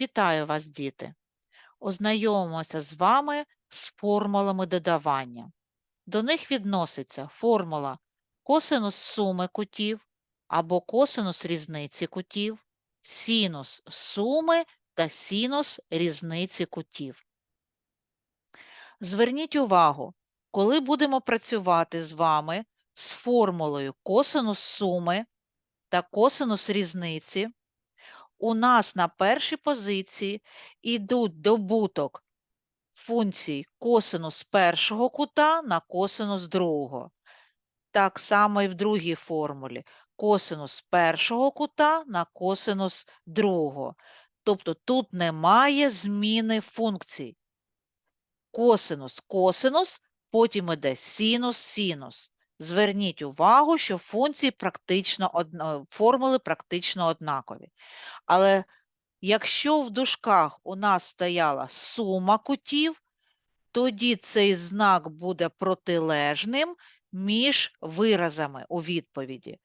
Вітаю вас, діти! Ознайомимося з вами з формулами додавання. До них відноситься формула косинус суми кутів або косинус різниці кутів, синус суми та синус різниці кутів. Зверніть увагу, коли будемо працювати з вами з формулою косинус суми та косинус різниці, у нас на першій позиції йдуть добуток функцій косинус першого кута на косинус другого. Так само і в другій формулі косинус першого кута на косинус другого. Тобто тут немає зміни функцій. Косинус косинус, потім іде синус синус. Зверніть увагу, що функції практично формули практично однакові. Але якщо в дужках у нас стояла сума кутів, тоді цей знак буде протилежним між виразами у відповіді.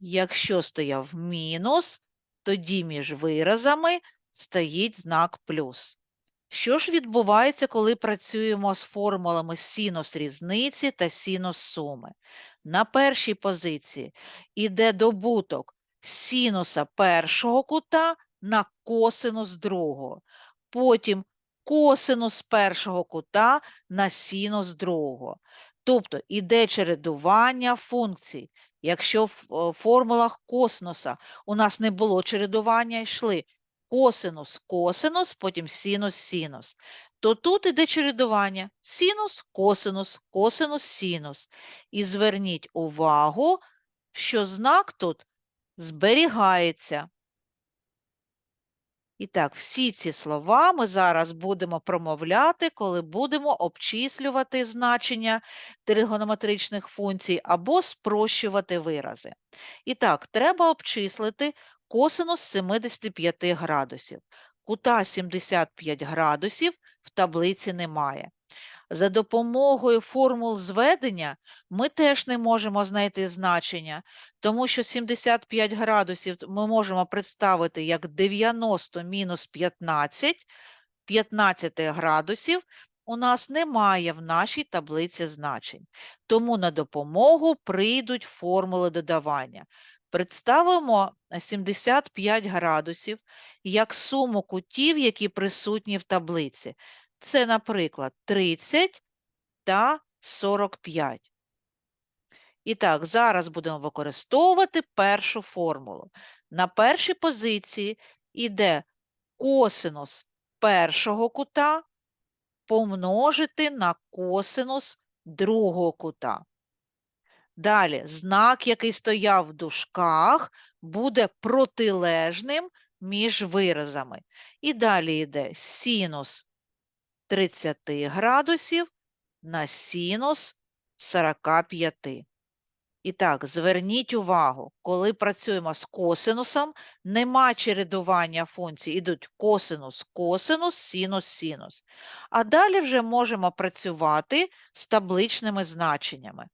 Якщо стояв мінус, тоді між виразами стоїть знак плюс. Що ж відбувається, коли працюємо з формулами синус різниці та синус суми? На першій позиції йде добуток синуса першого кута на косинус другого. Потім косинус першого кута на синус другого. Тобто іде чередування функцій. Якщо в е, формулах косинуса у нас не було чередування, йшли косинус, косинус, потім синус, синус, то тут іде чередування синус, косинус, косинус, синус. І зверніть увагу, що знак тут зберігається. І так, всі ці слова ми зараз будемо промовляти, коли будемо обчислювати значення тригонометричних функцій або спрощувати вирази. І так, треба обчислити косинус 75 градусів. Кута 75 градусів в таблиці немає. За допомогою формул зведення ми теж не можемо знайти значення, тому що 75 градусів ми можемо представити як 90 мінус 15, 15 градусів у нас немає в нашій таблиці значень. Тому на допомогу прийдуть формули додавання. Представимо 75 градусів як суму кутів, які присутні в таблиці. Це, наприклад, 30 та 45. І так, зараз будемо використовувати першу формулу. На першій позиції йде косинус першого кута помножити на косинус другого кута. Далі, знак, який стояв в дужках, буде протилежним між виразами. І далі йде синус 30 градусів на синус 45. І так, зверніть увагу, коли працюємо з косинусом, нема чередування функцій, ідуть косинус, косинус, синус, синус. А далі вже можемо працювати з табличними значеннями.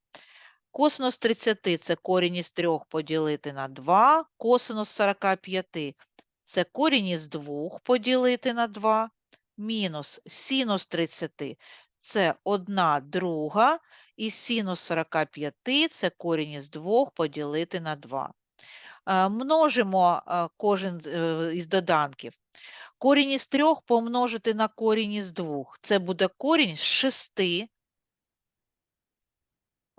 Косинус 30 – це корінь із 3 поділити на 2, косинус 45 – це корінь із 2 поділити на 2, мінус синус 30 – це 1 друга, і синус 45 – це корінь із 2 поділити на 2. Е, Множимо е, кожен е, із доданків. Корінь із 3 помножити на корінь із 2 – це буде корінь з 6,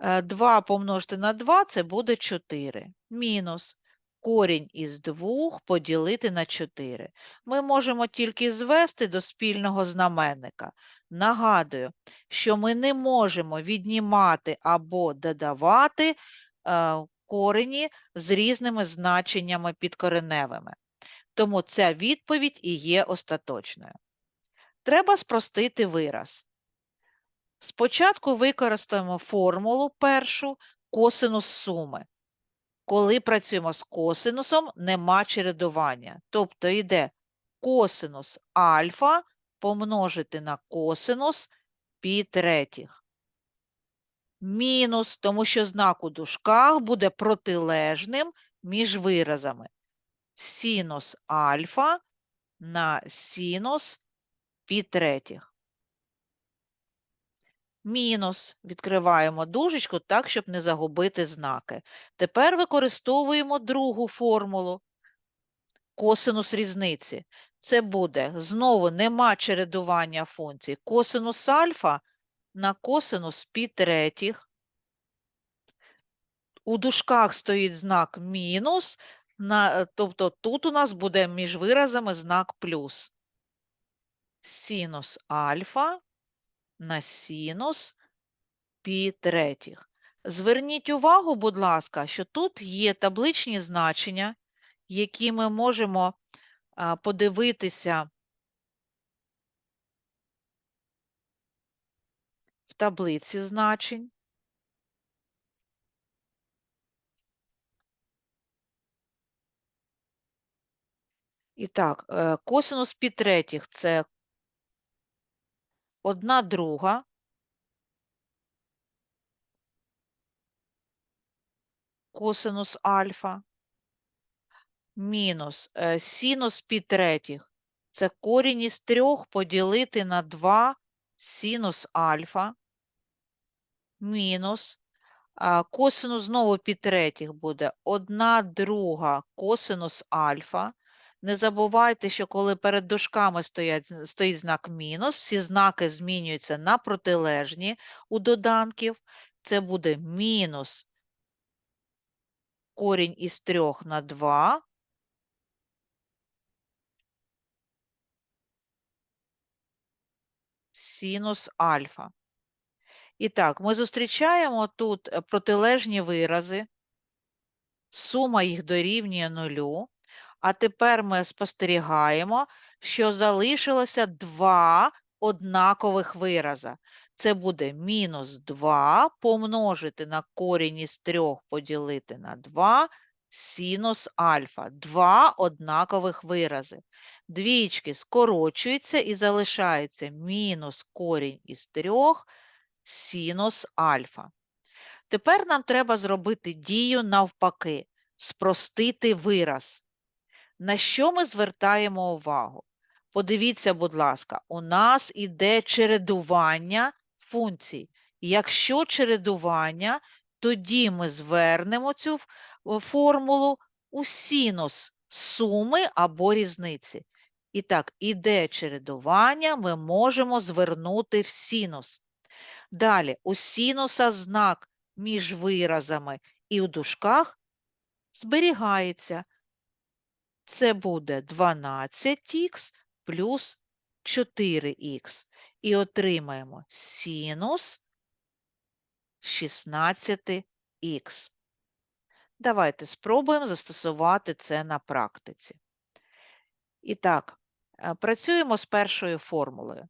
2 помножити на 2 – це буде 4. Мінус корінь із 2 поділити на 4. Ми можемо тільки звести до спільного знаменника. Нагадую, що ми не можемо віднімати або додавати е, корені з різними значеннями підкореневими. Тому ця відповідь і є остаточною. Треба спростити вираз. Спочатку використаємо формулу першу косинус суми. Коли працюємо з косинусом, нема чередування. Тобто йде косинус альфа помножити на косинус пі третіх. Мінус, тому що знак у дужках буде протилежним між виразами. синус альфа на синус пі третіх. Мінус. Відкриваємо дужечку так, щоб не загубити знаки. Тепер використовуємо другу формулу. Косинус різниці. Це буде, знову нема чередування функцій. Косинус альфа на косинус пі третіх. У дужках стоїть знак мінус, на, тобто тут у нас буде між виразами знак плюс. Синус альфа на синус пі третіх. Зверніть увагу, будь ласка, що тут є табличні значення, які ми можемо подивитися в таблиці значень. І так, е, косинус пі третіх – це одна друга. Косинус альфа. Мінус е, синус пі третіх – це корінь із трьох поділити на 2 синус альфа. Мінус а, косинус знову пі третіх буде. 1 друга косинус альфа. Не забувайте, що коли перед дужками стоять, стоїть знак мінус, всі знаки змінюються на протилежні у доданків. Це буде мінус корінь із 3 на 2. Синус альфа. І так, ми зустрічаємо тут е, протилежні вирази, сума їх дорівнює нулю. А тепер ми спостерігаємо, що залишилося два однакових вираза. Це буде мінус 2 помножити на корінь із 3 поділити на 2 синус альфа. Два однакових вирази. Двічки скорочуються і залишається мінус корінь із 3 синус альфа. Тепер нам треба зробити дію навпаки, спростити вираз. На що ми звертаємо увагу? Подивіться, будь ласка, у нас іде чередування функцій. Якщо чередування, тоді ми звернемо цю формулу у синус суми або різниці. І так, іде чередування, ми можемо звернути в синус. Далі, у синуса знак між виразами і у дужках зберігається. Це буде 12х плюс 4х. І отримаємо синус 16х. Давайте спробуємо застосувати це на практиці. І так, е, працюємо з першою формулою.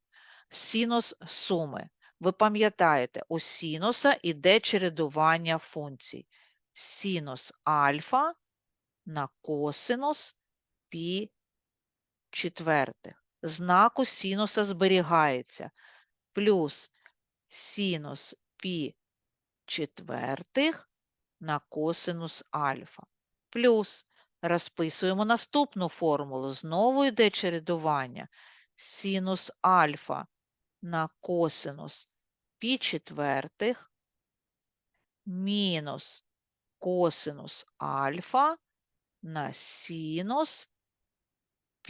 Синус суми. Ви пам'ятаєте, у синуса іде чередування функцій. Синус альфа на косинус пі четвертих. Знак синуса зберігається. Плюс синус пі четвертих на косинус альфа. Плюс розписуємо наступну формулу. Знову йде чередування. Синус альфа на косинус пі четвертих мінус косинус альфа на синус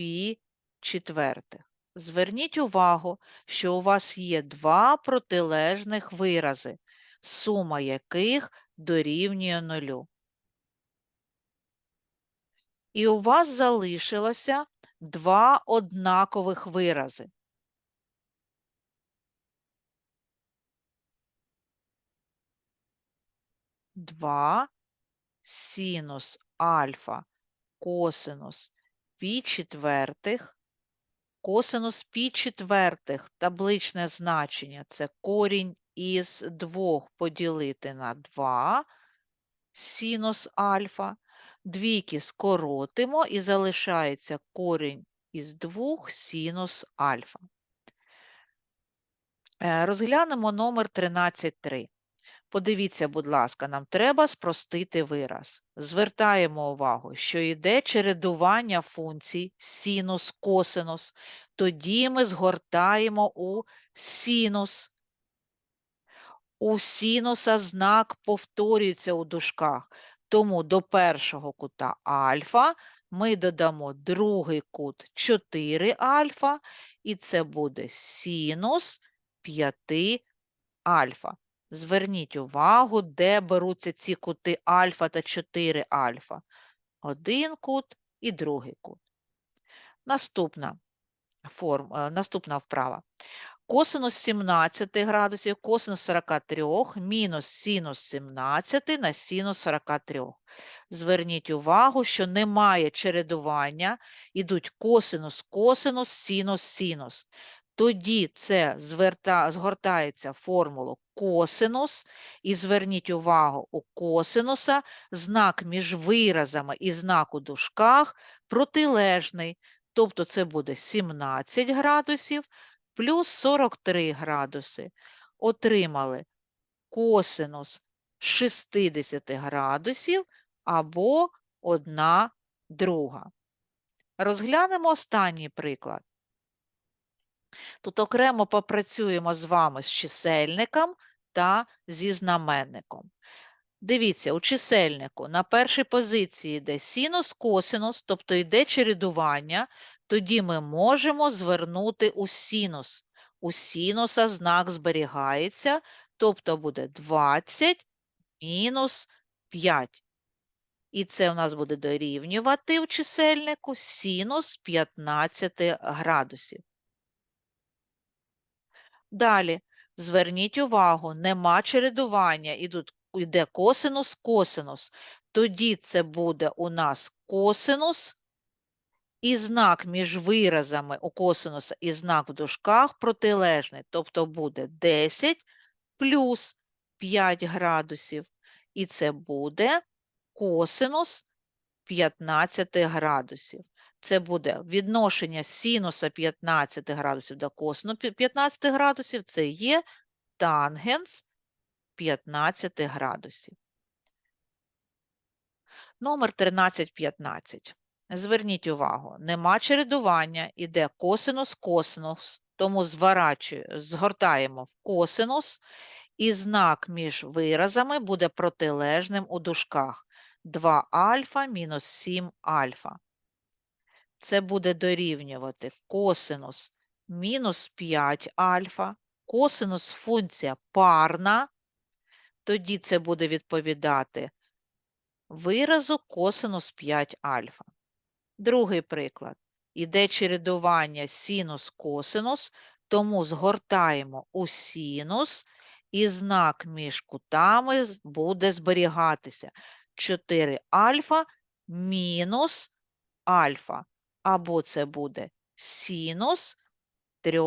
пі четвертих. Зверніть увагу, що у вас є два протилежних вирази, сума яких дорівнює нулю. І у вас залишилося два однакових вирази. Два синус альфа косинус пі четвертих. Косинус пі четвертих, табличне значення це корінь із 2 поділити на 2 синус альфа. Двійки скоротимо і залишається корінь із 2 синус альфа. Е, розглянемо номер 13.3. Подивіться, будь ласка, нам треба спростити вираз. Звертаємо увагу, що йде чередування функцій синус, косинус. Тоді ми згортаємо у синус. У синуса знак повторюється у дужках. Тому до першого кута альфа ми додамо другий кут 4 альфа, і це буде синус 5 альфа. Зверніть увагу, де беруться ці кути альфа та 4 альфа. Один кут і другий кут. Наступна, форм, е, наступна вправа. Косинус 17 градусів, косинус 43, мінус синус 17 на синус 43. Зверніть увагу, що немає чередування, ідуть косинус, косинус, синус, синус. Тоді це зверта, згортається в формулу косинус, і зверніть увагу, у косинуса знак між виразами і знак у дужках протилежний, тобто це буде 17 градусів плюс 43 градуси. Отримали косинус 60 градусів або 1 друга. Розглянемо останній приклад. Тут окремо попрацюємо з вами з чисельником та зі знаменником. Дивіться, у чисельнику на першій позиції йде синус, косинус, тобто йде чередування, тоді ми можемо звернути у синус. У синуса знак зберігається, тобто буде 20 мінус 5. І це у нас буде дорівнювати в чисельнику синус 15 градусів. Далі, зверніть увагу, нема чередування, ідуть, йде косинус, косинус. Тоді це буде у нас косинус і знак між виразами у косинуса і знак в дужках протилежний, тобто буде 10 плюс 5 градусів. І це буде косинус 15 градусів. Це буде відношення синуса 15 градусів до косину 15 градусів, це є тангенс 15 градусів. Номер 1315. Зверніть увагу, нема чередування, іде косинус, косинус, тому згортаємо в косинус, і знак між виразами буде протилежним у дужках. 2 альфа мінус 7 альфа. Це буде дорівнювати косинус мінус 5 альфа, косинус функція парна, тоді це буде відповідати виразу косинус 5 альфа. Другий приклад. Іде чередування синус-косинус, тому згортаємо у синус, і знак між кутами буде зберігатися 4 альфа мінус альфа. Або це буде синус 3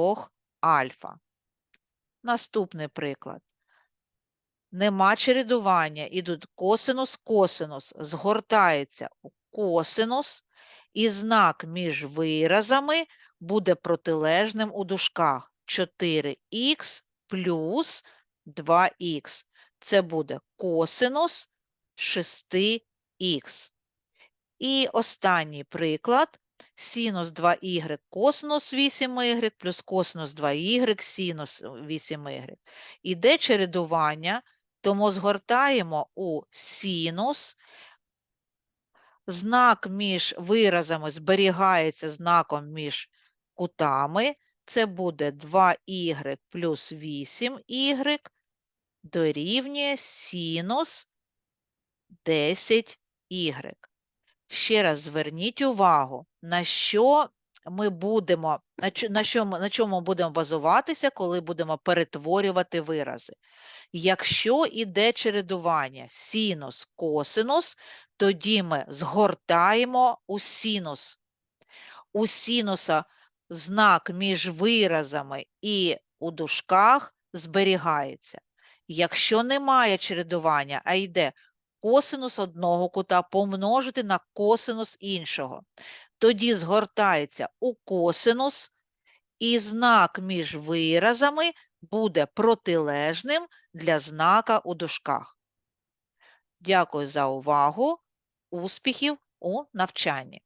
альфа. Наступний приклад. Нема чередування, ідуть косинус, косинус, згортається у косинус, і знак між виразами буде протилежним у дужках 4х плюс 2х. Це буде косинус 6х. І останній приклад. Синус 2y косинус 8y плюс косинус 2y синус 8y. Іде чередування, тому згортаємо у синус. Знак між виразами зберігається знаком між кутами. Це буде 2y плюс 8y дорівнює синус 10y. Ще раз зверніть увагу, на що ми будемо, на, чо- на, чому будемо базуватися, коли будемо перетворювати вирази. Якщо іде чередування синус, косинус, тоді ми згортаємо у синус. У синуса знак між виразами і у дужках зберігається. Якщо немає чередування, а йде косинус одного кута помножити на косинус іншого, тоді згортається у косинус, і знак між виразами буде протилежним для знака у дужках. Дякую за увагу. Успіхів у навчанні!